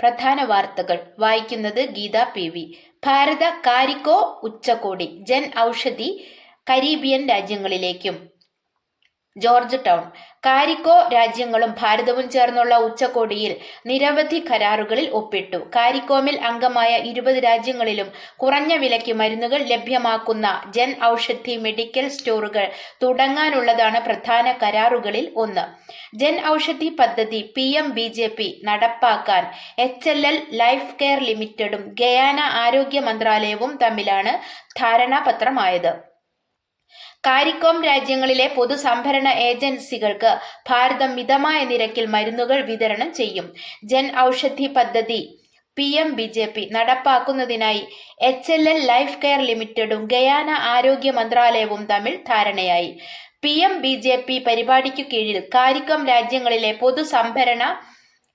പ്രധാന വാർത്തകൾ വായിക്കുന്നത് ഗീത പി വി. ഭാരത കാരിക്കോ ഉച്ചകോടി ജൻ ഔഷധി കരീബിയൻ രാജ്യങ്ങളിലേക്കും. Georgetown. കാരിക്കോ രാജ്യങ്ങളും ഭാരതവും ചേർന്നുള്ള ഉച്ചകോടിയിൽ നിരവധി കരാറുകളിൽ ഒപ്പിട്ടു. കാരിക്കോമിൽ അംഗമായ ഇരുപത് രാജ്യങ്ങളിലും കുറഞ്ഞ വിലയ്ക്ക് മരുന്നുകൾ ലഭ്യമാക്കുന്ന ജൻ ഔഷധി മെഡിക്കൽ സ്റ്റോറുകൾ തുടങ്ങാനുള്ളതാണ് പ്രധാന കരാറുകളിൽ ഒന്ന്. ജൻ ഔഷധി പദ്ധതി P M B J P നടപ്പാക്കാൻ H L L life care ലിമിറ്റഡും Guyana ആരോഗ്യ മന്ത്രാലയവും തമ്മിലാണ് ധാരണാപത്രമായത്. കാരിക്കോം രാജ്യങ്ങളിലെ പൊതുസംഭരണ ഏജൻസികൾക്ക് ഭാരതം മിതമായ നിരക്കിൽ മരുന്നുകൾ വിതരണം ചെയ്യും. ജൻ ഔഷധി പദ്ധതി P M B J P നടപ്പാക്കുന്നതിനായി H L L life care ലിമിറ്റഡും Guyana ആരോഗ്യ മന്ത്രാലയവും തമ്മിൽ ധാരണയായി. P M B J P പരിപാടിക്കു കീഴിൽ കാരിക്കം രാജ്യങ്ങളിലെ പൊതുസംഭരണ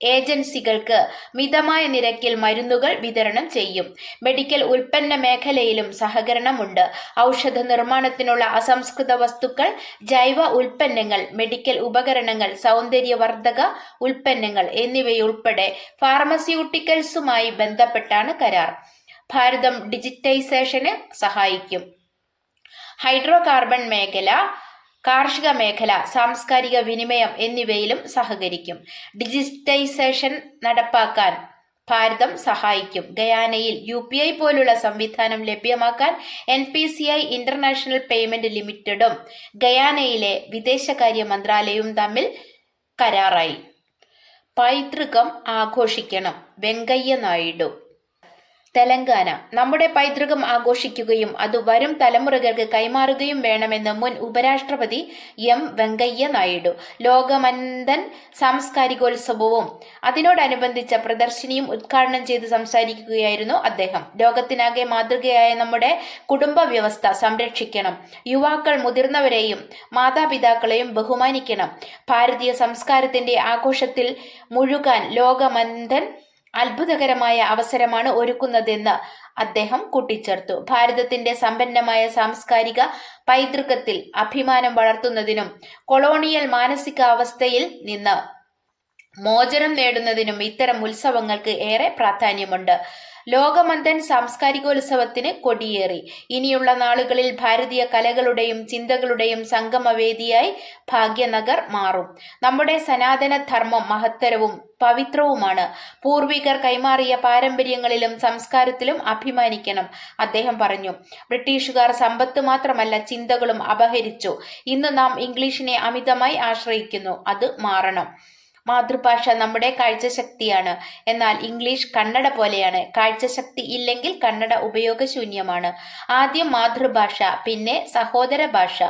ഏജൻസികൾക്ക് മിതമായ നിരക്കിൽ മരുന്നുകൾ വിതരണം ചെയ്യും. മെഡിക്കൽ ഉൽപ്പന്ന മേഖലയിലും സഹകരണമുണ്ട്. ഔഷധ നിർമ്മാണത്തിനുള്ള അസംസ്കൃത വസ്തുക്കൾ ജൈവ ഉൽപ്പന്നങ്ങൾ മെഡിക്കൽ ഉപകരണങ്ങൾ സൗന്ദര്യവർദ്ധക ഉൽപ്പന്നങ്ങൾ എന്നിവയുൾപ്പെടെ ഫാർമസ്യൂട്ടിക്കൽസുമായി ബന്ധപ്പെട്ടാണ് കരാർ. ഭാരതം ഡിജിറ്റൈസേഷന് സഹായിക്കും. ഹൈഡ്രോ കാർബൺ മേഖല കാർഷിക മേഖല സാംസ്കാരിക വിനിമയം എന്നിവയിലും സഹകരിക്കും. ഡിജിറ്റൈസേഷൻ നടപ്പാക്കാൻ ഭാരതം സഹായിക്കും. ഗയാനയിൽ യു പി ഐ പോലുള്ള സംവിധാനം ലഭ്യമാക്കാൻ N P C I international payment ലിമിറ്റഡും ഗയാനയിലെ വിദേശകാര്യ മന്ത്രാലയവും തമ്മിൽ കരാറായി. പൈതൃകം ആഘോഷിക്കണം. വെങ്കയ്യ നായിഡു തെലങ്കാന. നമ്മുടെ പൈതൃകം ആഘോഷിക്കുകയും അത് വരും തലമുറകൾക്ക് കൈമാറുകയും വേണമെന്ന് മുൻ ഉപരാഷ്ട്രപതി എം വെങ്കയ്യ നായിഡു. ലോകമന്ദൻ സാംസ്കാരികോത്സവവും അതിനോടനുബന്ധിച്ച പ്രദർശനിയും ഉദ്ഘാടനം ചെയ്ത് സംസാരിക്കുകയായിരുന്നു അദ്ദേഹം. ലോകത്തിനാകെ മാതൃകയായ നമ്മുടെ കുടുംബ വ്യവസ്ഥ സംരക്ഷിക്കണം. യുവാക്കൾ മുതിർന്നവരെയും മാതാപിതാക്കളെയും ബഹുമാനിക്കണം. ഭാരതീയ സംസ്കാരത്തിന്റെ ആഘോഷത്തിൽ മുഴുകാൻ ലോകമന്ദൻ അത്ഭുതകരമായ അവസരമാണ് ഒരുക്കുന്നതെന്ന് അദ്ദേഹം കൂട്ടിച്ചേർത്തു. ഭാരതത്തിന്റെ സമ്പന്നമായ സാംസ്കാരിക പൈതൃകത്തിൽ അഭിമാനം വളർത്തുന്നതിനും കൊളോണിയൽ മാനസികാവസ്ഥയിൽ നിന്ന് മോചനം നേടുന്നതിനും ഇത്തരം ഉത്സവങ്ങൾക്ക് ഏറെ പ്രാധാന്യമുണ്ട്. ലോകമന്ദൻ സാംസ്കാരികോത്സവത്തിന് കൊടിയേറി. ഇനിയുള്ള നാളുകളിൽ ഭാരതീയ കലകളുടെയും ചിന്തകളുടെയും സംഗമവേദിയായി ഭാഗ്യനഗർ മാറും. നമ്മുടെ സനാതന ധർമ്മം മഹത്തരവും പവിത്രവുമാണ്. പൂർവികർ കൈമാറിയ പാരമ്പര്യങ്ങളിലും സംസ്കാരത്തിലും അഭിമാനിക്കണം അദ്ദേഹം പറഞ്ഞു. ബ്രിട്ടീഷുകാർ സമ്പത്ത് മാത്രമല്ല ചിന്തകളും അപഹരിച്ചു. ഇന്ന് നാം ഇംഗ്ലീഷിനെ അമിതമായി ആശ്രയിക്കുന്നു. അത് മാറണം. മാതൃഭാഷ നമ്മുടെ കാഴ്ചശക്തിയാണ്. എന്നാൽ ഇംഗ്ലീഷ് കന്നഡ പോലെയാണ്. കാഴ്ചശക്തി ഇല്ലെങ്കിൽ കന്നഡ ഉപയോഗശൂന്യമാണ്. ആദ്യം മാതൃഭാഷ പിന്നെ സഹോദര ഭാഷ.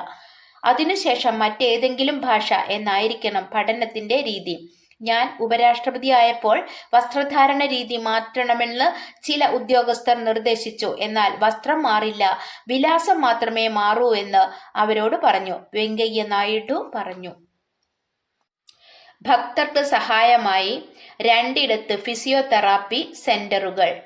അതിനുശേഷം മറ്റേതെങ്കിലും ഭാഷ എന്നായിരിക്കണം പഠനത്തിന്റെ രീതി. ഞാൻ ഉപരാഷ്ട്രപതി ആയപ്പോൾ വസ്ത്രധാരണ രീതി മാറ്റണമെന്ന് ചില ഉദ്യോഗസ്ഥർ നിർദ്ദേശിച്ചു. എന്നാൽ വസ്ത്രം മാറില്ല. വിലാസം മാത്രമേ മാറൂ എന്ന് അവരോട് പറഞ്ഞു. വെങ്കയ്യ നായിഡു പറഞ്ഞു. ഭക്തർക്ക് സഹായമായി രണ്ടിടത്ത് ഫിസിയോതെറാപ്പി സെന്ററുകൾ.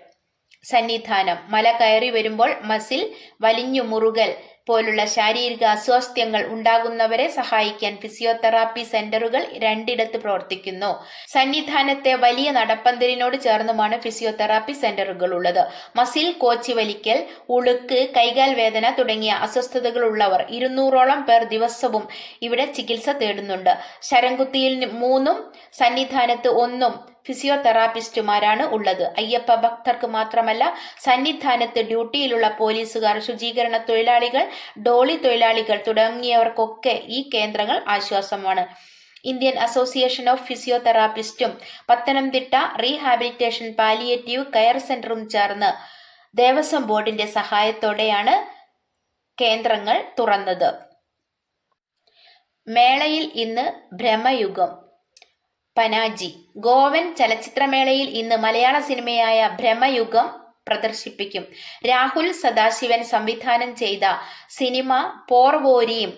സന്നിധാനം. മല കയറി വരുമ്പോൾ മസിൽ വലിഞ്ഞു മുറുകൽ പോലുള്ള ശാരീരിക അസ്വാസ്ഥ്യങ്ങൾ ഉണ്ടാകുന്നവരെ സഹായിക്കാൻ ഫിസിയോതെറാപ്പി സെന്ററുകൾ രണ്ടിടത്ത് പ്രവർത്തിക്കുന്നു. സന്നിധാനത്തെ വലിയ നടപ്പന്തലിനോട് ചേർന്നുമാണ് ഫിസിയോതെറാപ്പി സെന്ററുകൾ ഉള്ളത്. മസിൽ കോച്ചി വലിക്കൽ ഉളുക്ക് കൈകാൽ വേദന തുടങ്ങിയ അസ്വസ്ഥതകളുള്ളവർ ഇരുന്നൂറോളം പേർ ദിവസവും ഇവിടെ ചികിത്സ തേടുന്നുണ്ട്. ശരംകുത്തിയിൽ മൂന്നും സന്നിധാനത്ത് ഒന്നും ഫിസിയോതെറാപ്പിസ്റ്റുമാരാണ് ഉള്ളത്. അയ്യപ്പ ഭക്തർക്ക് മാത്രമല്ല സന്നിധാനത്ത് ഡ്യൂട്ടിയിലുള്ള പോലീസുകാർ ശുചീകരണ തൊഴിലാളികൾ ഡോളി തൊഴിലാളികൾ തുടങ്ങിയവർക്കൊക്കെ ഈ കേന്ദ്രങ്ങൾ ആശ്വാസമാണ്. ഇന്ത്യൻ അസോസിയേഷൻ ഓഫ് ഫിസിയോതെറാപ്പിസ്റ്റും പത്തനംതിട്ട റീഹാബിലിറ്റേഷൻ പാലിയേറ്റീവ് കെയർ സെന്ററും ചേർന്ന് ദേവസ്വം ബോർഡിന്റെ സഹായത്തോടെയാണ് കേന്ദ്രങ്ങൾ തുറന്നത്. മേളയിൽ ഇന്ന് ഭ്രമയുഗം. പനാജി. ഗോവൻ ചലച്ചിത്രമേളയിൽ ഇന്ന് മലയാള സിനിമയായ ഭ്രമയുഗം പ്രദർശിപ്പിക്കും. രാഹുൽ സദാശിവൻ സംവിധാനം ചെയ്ത സിനിമ പോർവോരിയും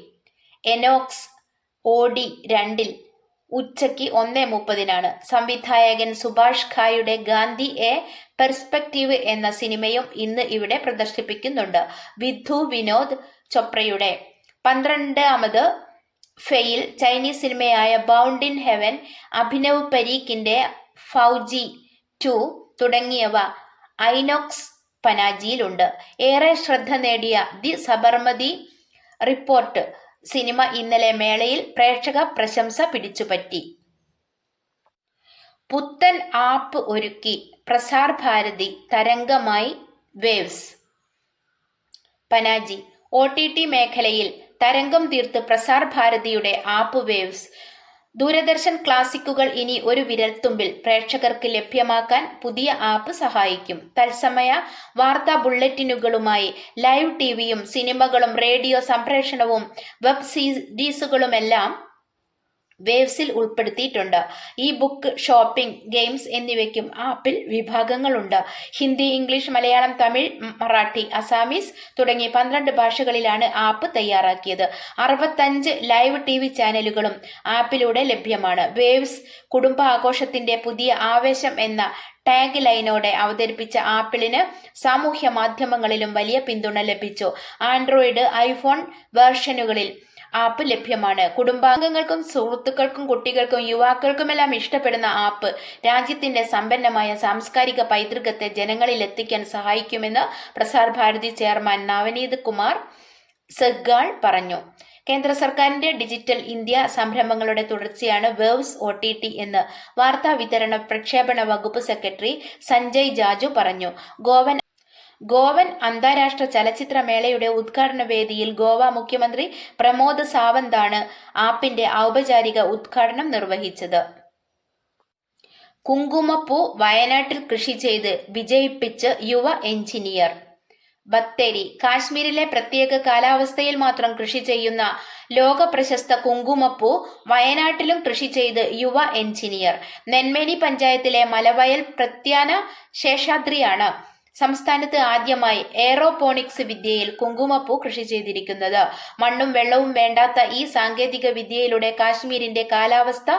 എനോക്സ് ഓടി രണ്ടിൽ ഉച്ചയ്ക്ക് ഒന്നേ മുപ്പതിനാണ്. സംവിധായകൻ സുഭാഷ് ഖായുടെ ഗാന്ധി എ പെർസ്പെക്റ്റീവ് എന്ന സിനിമയും ഇന്ന് ഇവിടെ പ്രദർശിപ്പിക്കുന്നുണ്ട്. വിധു വിനോദ് ചോപ്രയുടെ. പന്ത്രണ്ടാമത് ഫെയിൽ ചൈനീസ് സിനിമയായ ബൗണ്ട് ഇൻ ഹെവൻ അഭിനവ് പരീഖിന്റെ ഫൗജി ടു തുടങ്ങിയവ ഐനോക്സ് പനാജിയിലുണ്ട്. ഏറെ ശ്രദ്ധ നേടിയ ദി സബർമതി റിപ്പോർട്ട് സിനിമ ഇന്നലെ മേളയിൽ പ്രേക്ഷക പ്രശംസ പിടിച്ചുപറ്റി. പുത്തൻ ആപ്പ് ഒരുക്കി പ്രസാർ ഭാരതി തരംഗമായി വേവ്സ്. പനാജി ഒ മേഖലയിൽ തരംഗം തീർത്ത് പ്രസാർ ഭാരതിയുടെ ആപ്പ് വേവ്സ്. ദൂരദർശൻ ക്ലാസിക്കുകൾ ഇനി ഒരു വിരൽത്തുമ്പിൽ പ്രേക്ഷകർക്ക് ലഭ്യമാക്കാൻ പുതിയ ആപ്പ് സഹായിക്കും. തത്സമയ വാർത്താ ബുള്ളറ്റിനുകളുമായി ലൈവ് ടിവിയും സിനിമകളും റേഡിയോ സംപ്രേഷണവും വെബ് സീരീസുകളുമെല്ലാം വേവ്സിൽ ഉൾപ്പെടുത്തിയിട്ടുണ്ട്. ഈ ബുക്ക് ഷോപ്പിംഗ് ഗെയിംസ് എന്നിവയ്ക്കും ആപ്പിൽ വിഭാഗങ്ങളുണ്ട്. ഹിന്ദി ഇംഗ്ലീഷ് മലയാളം തമിഴ് മറാഠി അസാമീസ് തുടങ്ങി പന്ത്രണ്ട് ഭാഷകളിലാണ് ആപ്പ് തയ്യാറാക്കിയത്. അറുപത്തഞ്ച് ലൈവ് ടി വി ചാനലുകളും ആപ്പിലൂടെ ലഭ്യമാണ്. വേവ്സ് കുടുംബ ആഘോഷത്തിന്റെ പുതിയ ആവേശം എന്ന ടാഗ് ലൈനോടെ അവതരിപ്പിച്ച ആപ്പിളിന് സാമൂഹ്യ മാധ്യമങ്ങളിലും വലിയ പിന്തുണ ലഭിച്ചു. ആൻഡ്രോയിഡ് ഐഫോൺ വേർഷനുകളിൽ ആപ്പ് ലഭ്യമാണ്. കുടുംബാംഗങ്ങൾക്കും സുഹൃത്തുക്കൾക്കും കുട്ടികൾക്കും യുവാക്കൾക്കുമെല്ലാം ഇഷ്ടപ്പെടുന്ന ആപ്പ് രാജ്യത്തിന്റെ സമ്പന്നമായ സാംസ്കാരിക പൈതൃകത്തെ ജനങ്ങളിൽ എത്തിക്കാൻ സഹായിക്കുമെന്ന് പ്രസാർ ഭാരതി ചെയർമാൻ നവനീത് കുമാർ സെഗ്ഗാൾ പറഞ്ഞു. കേന്ദ്ര സർക്കാരിന്റെ ഡിജിറ്റൽ ഇന്ത്യ സംരംഭങ്ങളുടെ തുടർച്ചയാണ് വേവ്സ് ഒ ടി ടി എന്ന് വാർത്താ വിതരണ പ്രക്ഷേപണ വകുപ്പ് സെക്രട്ടറി സഞ്ജയ് ജാജു പറഞ്ഞു. ഗോവൻ ഗോവൻ അന്താരാഷ്ട്ര ചലച്ചിത്രമേളയുടെ ഉദ്ഘാടന വേദിയിൽ ഗോവ മുഖ്യമന്ത്രി പ്രമോദ് സാവന്താണ് ആപ്പിന്റെ ഔപചാരിക ഉദ്ഘാടനം നിർവഹിച്ചത്. കുങ്കുമപ്പൂ വയനാട്ടിൽ കൃഷി ചെയ്ത് വിജയിപ്പിച്ച് യുവ എഞ്ചിനീയർ. ബത്തേരി കാശ്മീരിലെ പ്രത്യേക കാലാവസ്ഥയിൽ മാത്രം കൃഷി ചെയ്യുന്ന ലോക പ്രശസ്ത കുങ്കുമപ്പൂ വയനാട്ടിലും കൃഷി ചെയ്ത് യുവ എഞ്ചിനീയർ. നെന്മേനി പഞ്ചായത്തിലെ മലവയൽ പ്രത്യാന ശേഷാദ്രിയാണ്. സംസ്ഥാനത്ത് ആദ്യമായി എയറോപോണിക്സ് വിദ്യയിൽ കുങ്കുമപ്പൂ കൃഷി ചെയ്തിരിക്കുന്നത്. മണ്ണും വെള്ളവും വേണ്ടാത്ത ഈ സാങ്കേതിക വിദ്യയിലൂടെ കാശ്മീരിന്റെ കാലാവസ്ഥ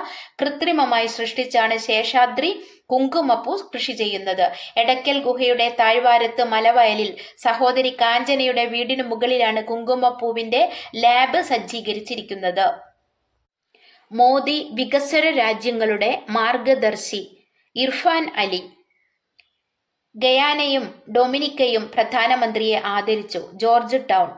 കൃത്രിമമായി സൃഷ്ടിച്ചാണ് ശേഷാദ്രി കുങ്കുമപ്പൂ കൃഷി ചെയ്യുന്നത്. എടക്കൽ ഗുഹയുടെ താഴ്വാരത്ത് മലവയലിൽ സഹോദരി കാഞ്ചനയുടെ വീടിനു മുകളിലാണ് കുങ്കുമപ്പൂവിന്റെ ലാബ് സജ്ജീകരിച്ചിരിക്കുന്നത്. മോദി വികസ്വര രാജ്യങ്ങളുടെ മാർഗദർശി ഇർഫാൻ അലി ഗയാനയും ഡൊമിനിക്കയും പ്രധാനമന്ത്രിയെ ആദരിച്ചു. ജോർജ് ടൗൺ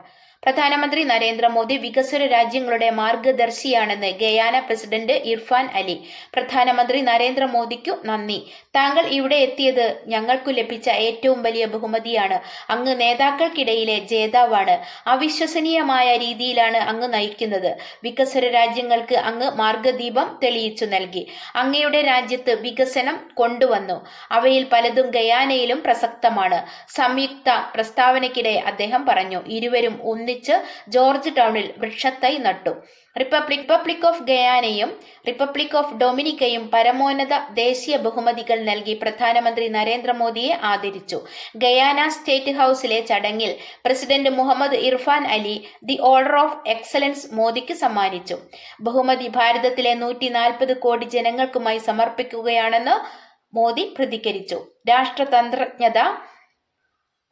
പ്രധാനമന്ത്രി നരേന്ദ്രമോദി വികസ്വര രാജ്യങ്ങളുടെ മാർഗദർശിയാണെന്ന് ഗയാന പ്രസിഡന്റ് ഇർഫാൻ അലി. പ്രധാനമന്ത്രി നരേന്ദ്രമോദിക്കു നന്ദി. താങ്കൾ ഇവിടെ എത്തിയത് ഞങ്ങൾക്കു ലഭിച്ച ഏറ്റവും വലിയ ബഹുമതിയാണ്. അങ്ങ് നേതാക്കൾക്കിടയിലെ ജേതാവാണ്. അവിശ്വസനീയമായ രീതിയിലാണ് അങ്ങ് നയിക്കുന്നത്. വികസ്വര രാജ്യങ്ങൾക്ക് അങ്ങ് മാർഗദീപം തെളിയിച്ചു നൽകി. അങ്ങയുടെ രാജ്യത്ത് വികസനം കൊണ്ടുവന്നു. അവയിൽ പലതും ഗയാനയിലും പ്രസക്തമാണ്. സംയുക്ത പ്രസ്താവനയ്ക്കിടെ അദ്ദേഹം പറഞ്ഞു ഇരുവരും ഒന്നി ഒന്നിച്ച് ജോർജ് ടൗണിൽ വൃക്ഷത്തൈ നട്ടു. റിപ്പബ്ലിക് റിപ്പബ്ലിക് ഓഫ് ഗയാനയും റിപ്പബ്ലിക് ഓഫ് ഡൊമിനിക്കയും പരമോന്നത ദേശീയ ബഹുമതികൾ നൽകി പ്രധാനമന്ത്രി നരേന്ദ്രമോദിയെ ആദരിച്ചു. ഗയാന സ്റ്റേറ്റ് ഹൌസിലെ ചടങ്ങിൽ president Mohamed Irfaan Ali the order of excellence മോദിക്ക് സമ്മാനിച്ചു. ബഹുമതി ഭാരതത്തിലെ നൂറ്റി നാൽപ്പത് കോടി ജനങ്ങൾക്കുമായി സമർപ്പിക്കുകയാണെന്ന് മോദി പ്രതികരിച്ചു. രാഷ്ട്രതന്ത്രജ്ഞത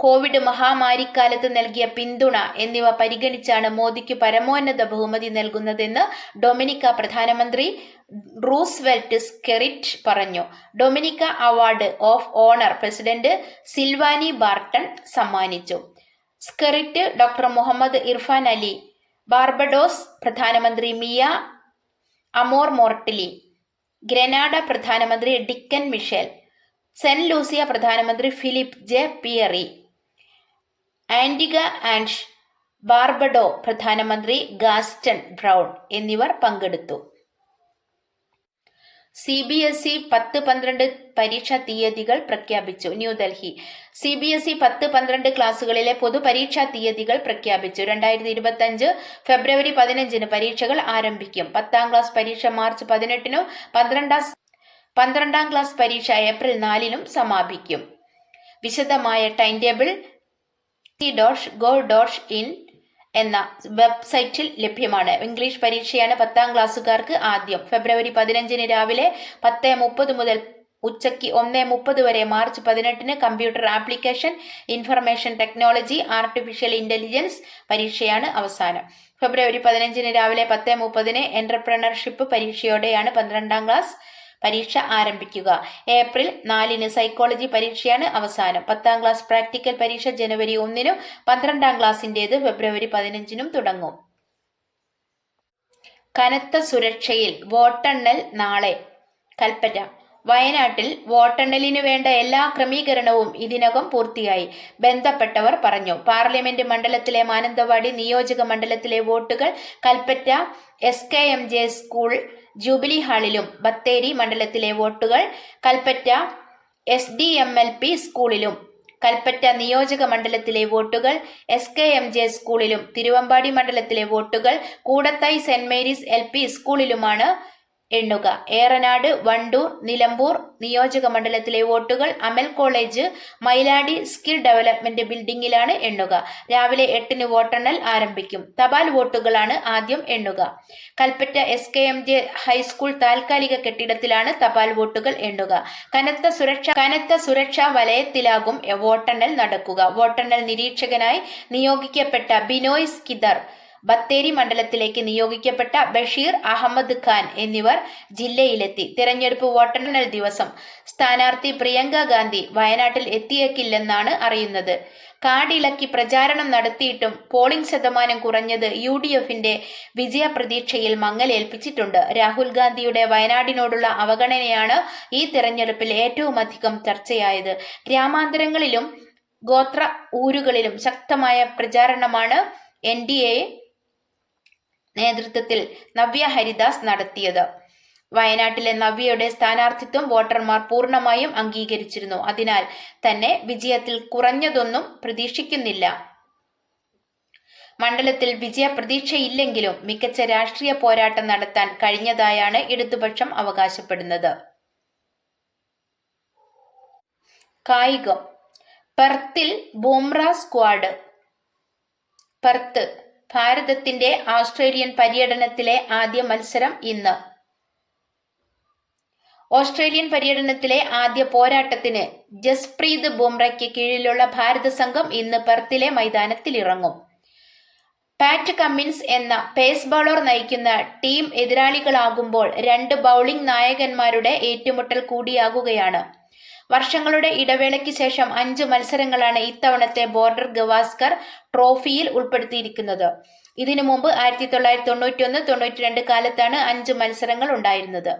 കോവിഡ് മഹാമാരിക്കാലത്ത് നൽകിയ പിന്തുണ എന്നിവ പരിഗണിച്ചാണ് മോദിക്ക് പരമോന്നത ബഹുമതി നൽകുന്നതെന്ന് ഡൊമിനിക്ക പ്രധാനമന്ത്രി റൂസ്വെൽറ്റ് സ്കെറിറ്റ് പറഞ്ഞു. Dominica award of honour president Sylvanie Burton സമ്മാനിച്ചു. Skerrit doctor Mohamed Irfaan Ali Barbados പ്രധാനമന്ത്രി മിയ അമോർ മോർട്ടിലി ഗ്രനാഡ പ്രധാനമന്ത്രി ഡിക്കൻ മിഷേൽ സെന്റ് ലൂസിയ പ്രധാനമന്ത്രി Philip J Pierre Antigua and Barbuda പ്രധാനമന്ത്രി ഗാസ്റ്റൺ ബ്രൗൺ എന്നിവർ പങ്കെടുത്തു. C B S E പത്ത് പന്ത്രണ്ട് പരീക്ഷാ തീയതികൾ പ്രഖ്യാപിച്ചു. New Delhi. C B S E പത്ത് പന്ത്രണ്ട് ക്ലാസുകളിലെ പൊതുപരീക്ഷാ തീയതികൾ പ്രഖ്യാപിച്ചു. രണ്ടായിരത്തി ഇരുപത്തി അഞ്ച് ഫെബ്രുവരി പതിനഞ്ചിന് പരീക്ഷകൾ ആരംഭിക്കും. പത്താം ക്ലാസ് പരീക്ഷ മാർച്ച് പതിനെട്ടിനും പന്ത്രണ്ടാം പന്ത്രണ്ടാം ക്ലാസ് പരീക്ഷ ഏപ്രിൽ നാലിനും സമാപിക്കും. വിശദമായ time table dot go dot in എന്ന വെബ്സൈറ്റിൽ ലഭ്യമാണ്. ഇംഗ്ലീഷ് പരീക്ഷയാണ് പത്താം ക്ലാസ്സുകാർക്ക് ആദ്യം. ഫെബ്രുവരി പതിനഞ്ചിന് രാവിലെ പത്ത് മുപ്പത് മുതൽ ഉച്ചയ്ക്ക് ഒന്ന് മുപ്പത് വരെ മാർച്ച് പതിനെട്ടിന് computer application information technology artificial intelligence പരീക്ഷയാണ് അവസാനം. ഫെബ്രുവരി പതിനഞ്ചിന് രാവിലെ പത്ത് മുപ്പതിന് എന്റർപ്രണർഷിപ്പ് പരീക്ഷയോടെയാണ് പന്ത്രണ്ടാം ക്ലാസ് പരീക്ഷ ആരംഭിക്കുക. ഏപ്രിൽ നാലിന് സൈക്കോളജി പരീക്ഷയാണ് അവസാനം. പത്താം ക്ലാസ് പ്രാക്ടിക്കൽ പരീക്ഷ ജനുവരി ഒന്നിനും പന്ത്രണ്ടാം ക്ലാസ്സിന്റേത് ഫെബ്രുവരി പതിനഞ്ചിനും തുടങ്ങും. കനത്ത സുരക്ഷയിൽ വോട്ടെണ്ണൽ നാളെ. കൽപ്പറ്റ. വയനാട്ടിൽ വോട്ടെണ്ണലിനു വേണ്ട എല്ലാ ക്രമീകരണവും ഇതിനകം പൂർത്തിയായി. ബന്ധപ്പെട്ടവർ പറഞ്ഞു. പാർലമെന്റ് മണ്ഡലത്തിലെ മാനന്തവാടി നിയോജക മണ്ഡലത്തിലെ വോട്ടുകൾ Kalpetta S K M J school jubilee ഹാളിലും Bathery മണ്ഡലത്തിലെ വോട്ടുകൾ Kalpetta S D M L P സ്കൂളിലും കൽപ്പറ്റ നിയോജക മണ്ഡലത്തിലെ വോട്ടുകൾ എസ് കെ എം ജെ സ്കൂളിലും തിരുവമ്പാടി മണ്ഡലത്തിലെ വോട്ടുകൾ Koodathai saint Mary's L P സ്കൂളിലുമാണ് എണ്ണുക. ഏറനാട് വണ്ടൂർ നിലമ്പൂർ നിയോജക മണ്ഡലത്തിലെ വോട്ടുകൾ Amal college Mylady skill development ബിൽഡിംഗിലാണ് എണ്ണുക. രാവിലെ എട്ടിന് വോട്ടെണ്ണൽ ആരംഭിക്കും. തപാൽ വോട്ടുകളാണ് ആദ്യം എണ്ണുക. Kalpetta S K M J high school താൽക്കാലിക കെട്ടിടത്തിലാണ് തപാൽ വോട്ടുകൾ എണ്ണുക. കനത്ത സുരക്ഷ കനത്ത സുരക്ഷാ വലയത്തിലാകും വോട്ടെണ്ണൽ നടക്കുക. വോട്ടെണ്ണൽ നിരീക്ഷകനായി നിയോഗിക്കപ്പെട്ട ബിനോയ് സ്കിദർ ബത്തേരി മണ്ഡലത്തിലേക്ക് നിയോഗിക്കപ്പെട്ട ബഷീർ അഹമ്മദ് ഖാൻ എന്നിവർ ജില്ലയിലെത്തി. തിരഞ്ഞെടുപ്പ് വോട്ടെണ്ണൽ ദിവസം. സ്ഥാനാർത്ഥി പ്രിയങ്ക ഗാന്ധി വയനാട്ടിൽ എത്തിയേക്കില്ലെന്നാണ് അറിയുന്നത്. കാടിളക്കി പ്രചാരണം നടത്തിയിട്ടും പോളിംഗ് ശതമാനം കുറഞ്ഞത് യു ഡി എഫിന്റെ വിജയപ്രതീക്ഷയിൽ മങ്ങലേൽപ്പിച്ചിട്ടുണ്ട്. രാഹുൽ ഗാന്ധിയുടെ വയനാടിനോടുള്ള അവഗണനയാണ് ഈ തിരഞ്ഞെടുപ്പിൽ ഏറ്റവും അധികം ചർച്ചയായത്. ഗ്രാമാന്തരങ്ങളിലും ഗോത്ര ഊരുകളിലും ശക്തമായ പ്രചാരണമാണ് എൻ ഡി എ നേതൃത്വത്തിൽ നവ്യ ഹരിദാസ് നടത്തിയത്. വയനാട്ടിലെ നവ്യയുടെ സ്ഥാനാർത്ഥിത്വം വോട്ടർമാർ പൂർണമായും അംഗീകരിച്ചിരുന്നു. അതിനാൽ തന്നെ വിജയത്തിൽ കുറഞ്ഞതൊന്നും പ്രതീക്ഷിക്കുന്നില്ല. മണ്ഡലത്തിൽ വിജയ പ്രതീക്ഷയില്ലെങ്കിലും മികച്ച രാഷ്ട്രീയ പോരാട്ടം നടത്താൻ കഴിഞ്ഞതായാണ് ഇടതുപക്ഷം അവകാശപ്പെടുന്നത്. കായികം. പെർത്തിൽ ബൂംറ സ്ക്വാഡ്. പെർത്ത് ഭാരതത്തിന്റെ ഓസ്ട്രേലിയൻ പര്യടനത്തിലെ ആദ്യ മത്സരം ഇന്ന്. ഓസ്ട്രേലിയൻ പര്യടനത്തിലെ ആദ്യ പോരാട്ടത്തിന് ജസ്പ്രീത് ബുംറയ്ക്ക് കീഴിലുള്ള ഭാരത സംഘം ഇന്ന് പെർത്തിലെ മൈതാനത്തിലിറങ്ങും. പാറ്റ് കമ്മിൻസ് എന്ന പേസ് ബൗളർ നയിക്കുന്ന ടീം എതിരാളികളാകുമ്പോൾ രണ്ട് ബൗളിംഗ് നായകന്മാരുടെ ഏറ്റുമുട്ടൽ കൂടിയാകുകയാണ്. വർഷങ്ങളുടെ ഇടവേളയ്ക്ക് ശേഷം അഞ്ച് മത്സരങ്ങളാണ് ഇത്തവണത്തെ ബോർഡർ ഗവാസ്കർ ട്രോഫിയിൽ ഉൾപ്പെടുത്തിയിരിക്കുന്നത്. ഇതിനു മുമ്പ് ആയിരത്തി തൊള്ളായിരത്തി തൊണ്ണൂറ്റി ഒന്ന് തൊണ്ണൂറ്റി രണ്ട് കാലത്താണ് അഞ്ച് മത്സരങ്ങൾ ഉണ്ടായിരുന്നത്.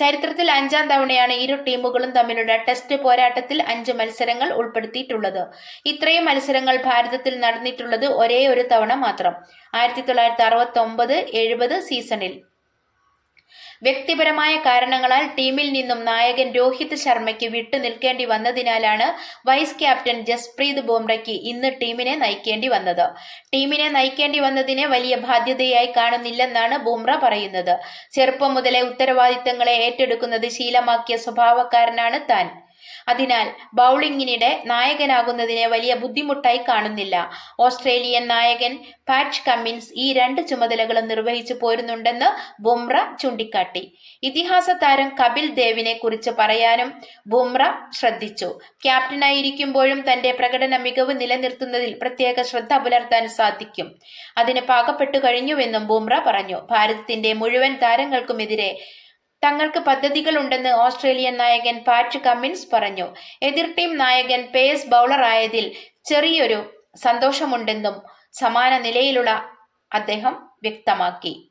ചരിത്രത്തിൽ അഞ്ചാം തവണയാണ് ഇരു ടീമുകളും തമ്മിലുള്ള ടെസ്റ്റ് പോരാട്ടത്തിൽ അഞ്ച് മത്സരങ്ങൾ ഉൾപ്പെടുത്തിയിട്ടുള്ളത്. ഇത്രയും മത്സരങ്ങൾ ഭാരതത്തിൽ നടന്നിട്ടുള്ളത് ഒരേ ഒരു തവണ മാത്രം. ആയിരത്തി തൊള്ളായിരത്തി അറുപത്തി ഒമ്പത് എഴുപത് സീസണിൽ. വ്യക്തിപരമായ കാരണങ്ങളാൽ ടീമിൽ നിന്നും നായകൻ രോഹിത് ശർമ്മയ്ക്ക് വിട്ടു നിൽക്കേണ്ടി വന്നതിനാലാണ് വൈസ് ക്യാപ്റ്റൻ ജസ്പ്രീത് ബുംറയ്ക്ക് ഇന്ന് ടീമിനെ നയിക്കേണ്ടി വന്നത്. ടീമിനെ നയിക്കേണ്ടി വന്നതിനെ വലിയ ബാധ്യതയായി കാണുന്നില്ലെന്നാണ് ബുംറ പറയുന്നത്. ചെറുപ്പം മുതലേ ഉത്തരവാദിത്തങ്ങളെ ഏറ്റെടുക്കുന്നത് ശീലമാക്കിയ സ്വഭാവക്കാരനാണ് താൻ. അതിനാൽ ബൗളിംഗിനിടെ നായകനാകുന്നതിനെ വലിയ ബുദ്ധിമുട്ടായി കാണുന്നില്ല. ഓസ്ട്രേലിയൻ നായകൻ പാറ്റ് കമ്മിൻസ് ഈ രണ്ട് ചുമതലകളും നിർവഹിച്ചു പോരുന്നുണ്ടെന്ന് ബുംറ ചൂണ്ടിക്കാട്ടി. ഇതിഹാസ താരം കപിൽ ദേവിനെ കുറിച്ച് പറയാനും ബുംറ ശ്രദ്ധിച്ചു. ക്യാപ്റ്റനായിരിക്കുമ്പോഴും തന്റെ പ്രകടന മികവ് നിലനിർത്തുന്നതിൽ പ്രത്യേക ശ്രദ്ധ പുലർത്താൻ സാധിക്കും. അതിന് പാകപ്പെട്ടു കഴിഞ്ഞുവെന്നും ബുംറ പറഞ്ഞു. ഭാരതത്തിന്റെ മുഴുവൻ താരങ്ങൾക്കുമെതിരെ തങ്ങൾക്ക് പദ്ധതികളുണ്ടെന്ന് ഓസ്ട്രേലിയൻ നായകൻ പാറ്റ് കമ്മിൻസ് പറഞ്ഞു. എതിർ ടീം നായകൻ പേസ് ബൗളറായതിൽ ചെറിയൊരു സന്തോഷമുണ്ടെന്നും സമാന നിലയിലുള്ള അദ്ദേഹം വ്യക്തമാക്കി.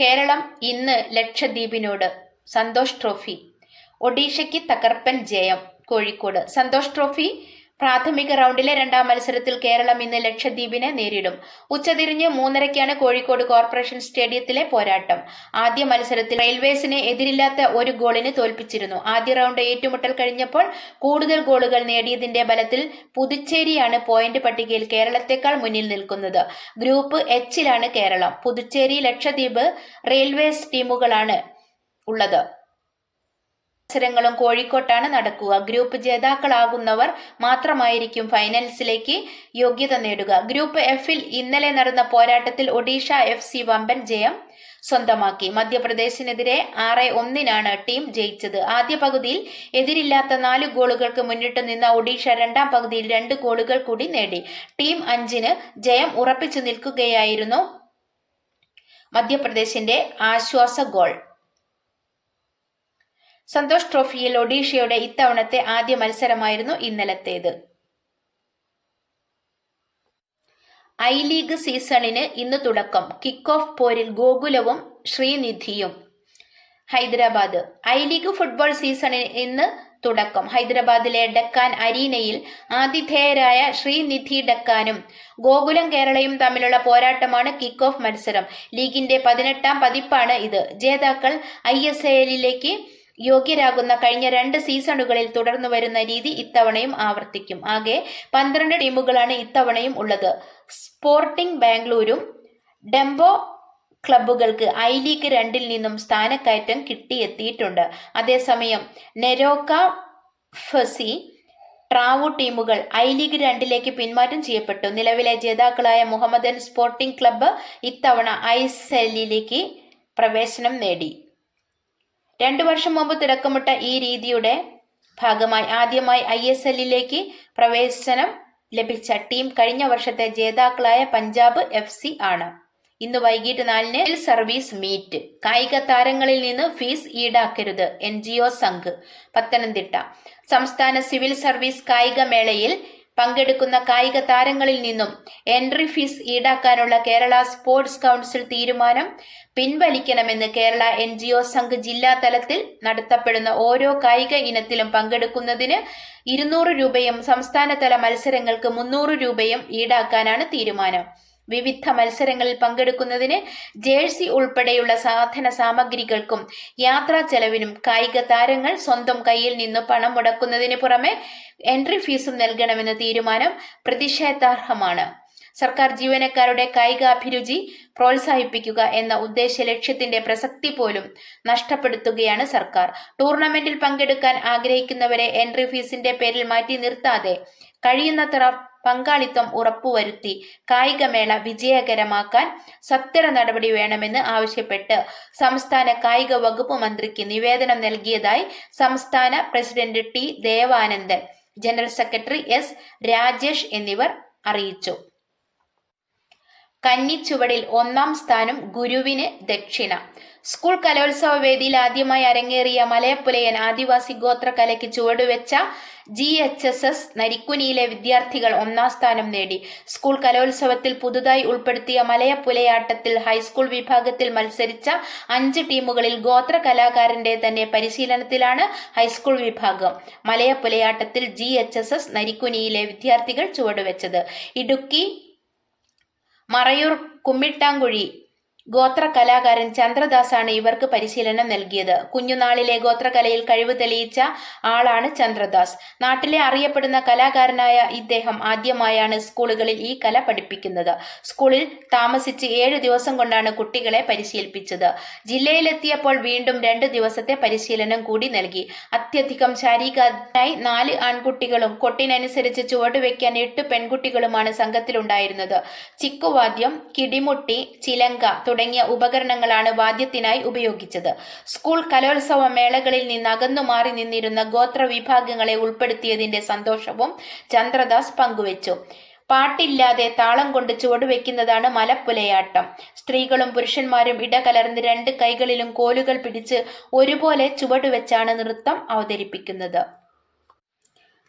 കേരളം ഇന്ന് ലക്ഷദ്വീപിനോട് സന്തോഷ് ട്രോഫി. ഒഡീഷയ്ക്ക് തകർപ്പൻ ജയം. കോഴിക്കോട്. സന്തോഷ് ട്രോഫി പ്രാഥമിക റൗണ്ടിലെ രണ്ടാം മത്സരത്തിൽ കേരളം ഇന്ന് ലക്ഷദ്വീപിനെ നേരിടും. ഉച്ചതിരിഞ്ഞ് മൂന്നരയ്ക്കാണ് കോഴിക്കോട് കോർപ്പറേഷൻ സ്റ്റേഡിയത്തിലെ പോരാട്ടം. ആദ്യ മത്സരത്തിൽ റെയിൽവേസിനെ എതിരില്ലാത്ത ഒരു ഗോളിന് തോൽപ്പിച്ചിരുന്നു. ആദ്യ റൗണ്ട് ഏറ്റുമുട്ടൽ കഴിഞ്ഞപ്പോൾ കൂടുതൽ ഗോളുകൾ നേടിയതിന്റെ ബലത്തിൽ പുതുച്ചേരിയാണ് പോയിന്റ് പട്ടികയിൽ കേരളത്തെക്കാൾ മുന്നിൽ നിൽക്കുന്നത്. ഗ്രൂപ്പ് എച്ചിലാണ് കേരളം. പുതുച്ചേരി ലക്ഷദ്വീപ് റെയിൽവേസ് ടീമുകളാണ് ഉള്ളത്. മത്സരങ്ങളും കോഴിക്കോട്ടാണ് നടക്കുക. ഗ്രൂപ്പ് ജേതാക്കളാകുന്നവർ മാത്രമായിരിക്കും ഫൈനൽസിലേക്ക് യോഗ്യത നേടുക. ഗ്രൂപ്പ് എഫിൽ ഇന്നലെ നടന്ന പോരാട്ടത്തിൽ ഒഡീഷ എഫ് സി വമ്പൻ ജയം സ്വന്തമാക്കി. മധ്യപ്രദേശിനെതിരെ ആറ് ഒന്നിനാണ് ടീം ജയിച്ചത്. ആദ്യ പകുതിയിൽ എതിരില്ലാത്ത നാല് ഗോളുകൾക്ക് മുന്നിട്ട് നിന്ന ഒഡീഷ രണ്ടാം പകുതിയിൽ രണ്ട് ഗോളുകൾ കൂടി നേടി. ടീം അഞ്ചിന് ജയം ഉറപ്പിച്ചു നിൽക്കുകയായിരുന്നു മധ്യപ്രദേശിന്റെ ആശ്വാസ ഗോൾ. സന്തോഷ് ട്രോഫിയിൽ ഒഡീഷയുടെ ഇത്തവണത്തെ ആദ്യ മത്സരമായിരുന്നു ഇന്നലത്തേത്. ഐ ലീഗ് സീസണിന് ഇന്ന് തുടക്കം. കിക്ക് ഓഫ് പോരിൽ ഗോകുലവും ശ്രീനിധിയും. ഹൈദരാബാദ്. ഐ ലീഗ് ഫുട്ബോൾ സീസണിന് ഇന്ന് തുടക്കം. ഹൈദരാബാദിലെ ഡക്കാൻ അരീനയിൽ ആതിഥേയരായ ശ്രീനിധി ഡക്കാനും ഗോകുലം കേരളയും തമ്മിലുള്ള പോരാട്ടമാണ് കിക്ക് ഓഫ് മത്സരം. ലീഗിന്റെ പതിനെട്ടാം പതിപ്പാണ് ഇത്. ജേതാക്കൾ ഐ എസ് എല്ലിലേക്ക് യോഗ്യരാകുന്ന കഴിഞ്ഞ രണ്ട് സീസണുകളിൽ തുടർന്നു വരുന്ന രീതി ഇത്തവണയും ആവർത്തിക്കും. ആകെ പന്ത്രണ്ട് ടീമുകളാണ് ഇത്തവണയും ഉള്ളത്. സ്പോർട്ടിംഗ് ബാംഗ്ലൂരും ഡെംബോ ക്ലബ്ബുകൾക്ക് ഐ ലീഗ് രണ്ടിൽ നിന്നും സ്ഥാനക്കയറ്റം കിട്ടിയെത്തിയിട്ടുണ്ട്. അതേസമയം നെരോക്ക ഫസി ട്രാവു ടീമുകൾ ഐ ലീഗ് രണ്ടിലേക്ക് പിന്മാറ്റം ചെയ്യപ്പെട്ടു. നിലവിലെ ജേതാക്കളായ മുഹമ്മദൻ സ്പോർട്ടിംഗ് ക്ലബ്ബ് ഇത്തവണ ഐ സെല്ലിലേക്ക് പ്രവേശനം നേടി. രണ്ടു വർഷം മുമ്പ് തിടക്കമിട്ട ഈ രീതിയുടെ ഭാഗമായി ആദ്യമായി ഐ എസ് എല്ലിലേക്ക് പ്രവേശനം ലഭിച്ച ടീം കഴിഞ്ഞ വർഷത്തെ ജേതാക്കളായ പഞ്ചാബ് എഫ് സി ആണ്. ഇന്ന് വൈകിട്ട് നാലിന് സർവീസ് മീറ്റ് കായിക താരങ്ങളിൽ നിന്ന് fees ഈടാക്കരുത്. N G O Sangh. Pathanamthitta. സംസ്ഥാന സിവിൽ സർവീസ് കായിക മേളയിൽ പങ്കെടുക്കുന്ന കായിക താരങ്ങളിൽ നിന്നും എൻട്രി ഫീസ് ഈടാക്കാനുള്ള കേരള സ്പോർട്സ് കൗൺസിൽ തീരുമാനം പിൻവലിക്കണമെന്ന് Kerala N G O Sangh ജില്ലാ തലത്തിൽ നടത്തപ്പെടുന്ന ഓരോ കായിക ഇനത്തിലും പങ്കെടുക്കുന്നതിന് ഇരുന്നൂറ് രൂപയും സംസ്ഥാനതല മത്സരങ്ങൾക്ക് മുന്നൂറ് രൂപയും ഈടാക്കാനാണ് തീരുമാനം. വിവിധ മത്സരങ്ങളിൽ പങ്കെടുക്കുന്നതിന് ജേഴ്സി ഉൾപ്പെടെയുള്ള സാധന സാമഗ്രികൾക്കും യാത്രാ ചെലവിനും കായിക താരങ്ങൾ സ്വന്തം കയ്യിൽ നിന്ന് പണം മുടക്കുന്നതിന് പുറമെ എൻട്രി ഫീസും നൽകണമെന്ന തീരുമാനം പ്രതിഷേധാർഹമാണ്. സർക്കാർ ജീവനക്കാരുടെ കായികാഭിരുചി പ്രോത്സാഹിപ്പിക്കുക എന്ന ഉദ്ദേശ ലക്ഷ്യത്തിന്റെ പ്രസക്തി പോലും നഷ്ടപ്പെടുത്തുകയാണ് സർക്കാർ. ടൂർണമെന്റിൽ പങ്കെടുക്കാൻ ആഗ്രഹിക്കുന്നവരെ എൻട്രി ഫീസിന്റെ പേരിൽ മാറ്റി നിർത്താതെ കഴിയുന്നത്ര പങ്കാളിത്തം ഉറപ്പുവരുത്തി കായികമേള വിജയകരമാക്കാൻ സത്വര നടപടി വേണമെന്ന് ആവശ്യപ്പെട്ട് സംസ്ഥാന കായിക വകുപ്പ് മന്ത്രിക്ക് നിവേദനം നൽകിയതായി സംസ്ഥാന president T Devanandan general secretary S Rajesh എന്നിവർ അറിയിച്ചു. കന്നിച്ചുവടിൽ ഒന്നാം സ്ഥാനം ഗുരുവിന് ദക്ഷിണ. സ്കൂൾ കലോത്സവ വേദിയിൽ ആദ്യമായി അരങ്ങേറിയ മലയപ്പുലയൻ ആദിവാസി ഗോത്ര കലയ്ക്ക് ചുവടുവെച്ച ജി എച്ച് എസ് എസ് നരിക്കുനിയിലെ വിദ്യാർത്ഥികൾ ഒന്നാം സ്ഥാനം നേടി. സ്കൂൾ കലോത്സവത്തിൽ പുതുതായി ഉൾപ്പെടുത്തിയ മലയപ്പുലയാട്ടത്തിൽ ഹൈസ്കൂൾ വിഭാഗത്തിൽ മത്സരിച്ച അഞ്ച് ടീമുകളിൽ ഗോത്ര കലാകാരന്റെ തന്നെ പരിശീലനത്തിലാണ് ഹൈസ്കൂൾ വിഭാഗം. മലയപ്പുലയാട്ടത്തിൽ ജി എച്ച് എസ് എസ് നരിക്കുനിയിലെ വിദ്യാർത്ഥികൾ ചുവടുവെച്ചത്. ഇടുക്കി മറയൂർ കുമ്മിട്ടാങ്കുഴി ഗോത്ര കലാകാരൻ ചന്ദ്രദാസാണ് ഇവർക്ക് പരിശീലനം നൽകിയത്. കുഞ്ഞുനാളിലെ ഗോത്രകലയിൽ കഴിവ് തെളിയിച്ച ആളാണ് ചന്ദ്രദാസ്. നാട്ടിലെ അറിയപ്പെടുന്ന കലാകാരനായ ഇദ്ദേഹം ആദ്യമായാണ് സ്കൂളുകളിൽ ഈ കല പഠിപ്പിക്കുന്നത്. സ്കൂളിൽ താമസിച്ച് ഏഴ് ദിവസം കൊണ്ടാണ് കുട്ടികളെ പരിശീലിപ്പിച്ചത്. ജില്ലയിലെത്തിയപ്പോൾ വീണ്ടും രണ്ട് ദിവസത്തെ പരിശീലനം കൂടി നൽകി. അത്യധികം ശാരീരികമായി നാല് ആൺകുട്ടികളും കൊട്ടിനനുസരിച്ച് ചുവടുവെക്കാൻ എട്ട് പെൺകുട്ടികളുമാണ് സംഘത്തിലുണ്ടായിരുന്നത്. ചിക്കുവാദ്യം കിടിമുട്ടി ചിലങ്ക ഉപകരണങ്ങളാണ് വാദ്യത്തിനായി ഉപയോഗിച്ചത്. സ്കൂൾ കലോത്സവ മേളകളിൽ നിന്ന് അകന്നു മാറി നിന്നിരുന്ന ഗോത്ര വിഭാഗങ്ങളെ ഉൾപ്പെടുത്തിയതിന്റെ സന്തോഷവും ചന്ദ്രദാസ് പങ്കുവച്ചു. പാട്ടില്ലാതെ താളം കൊണ്ട് ചുവടുവെക്കുന്നതാണ് മലപ്പുലയാട്ടം. സ്ത്രീകളും പുരുഷന്മാരും ഇടകലർന്ന് രണ്ട് കൈകളിലും കോലുകൾ പിടിച്ച് ഒരുപോലെ ചുവടുവെച്ചാണ് നൃത്തം അവതരിപ്പിക്കുന്നത്.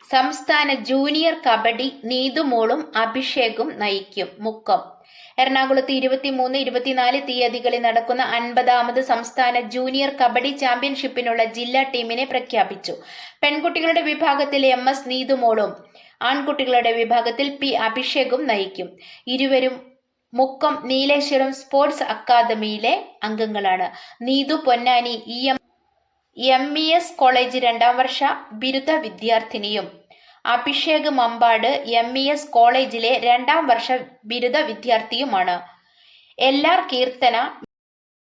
സംസ്ഥാന ജൂനിയർ കബഡി നീതുമോളും അഭിഷേകും നയിക്കും മുക്കം. എറണാകുളത്ത് ഇരുപത്തിമൂന്ന് ഇരുപത്തിനാല് തീയതികളിൽ നടക്കുന്ന അൻപതാമത് സംസ്ഥാന ജൂനിയർ കബഡി ചാമ്പ്യൻഷിപ്പിനുള്ള ജില്ലാ ടീമിനെ പ്രഖ്യാപിച്ചു. പെൺകുട്ടികളുടെ വിഭാഗത്തിൽ എം എസ് നീതുമോളും ആൺകുട്ടികളുടെ വിഭാഗത്തിൽ പി അഭിഷേകും നയിക്കും. ഇരുവരും മുക്കം നീലേശ്വരം സ്പോർട്സ് അക്കാദമിയിലെ അംഗങ്ങളാണ്. Neethu Ponnani E M M E S college രണ്ടാം വർഷ ബിരുദ വിദ്യാർത്ഥിനിയും. Abhishek Mampad M E S കോളേജിലെ രണ്ടാം വർഷ ബിരുദ വിദ്യാർത്ഥിയുമാണ്. എല്ലാർ കീർത്തന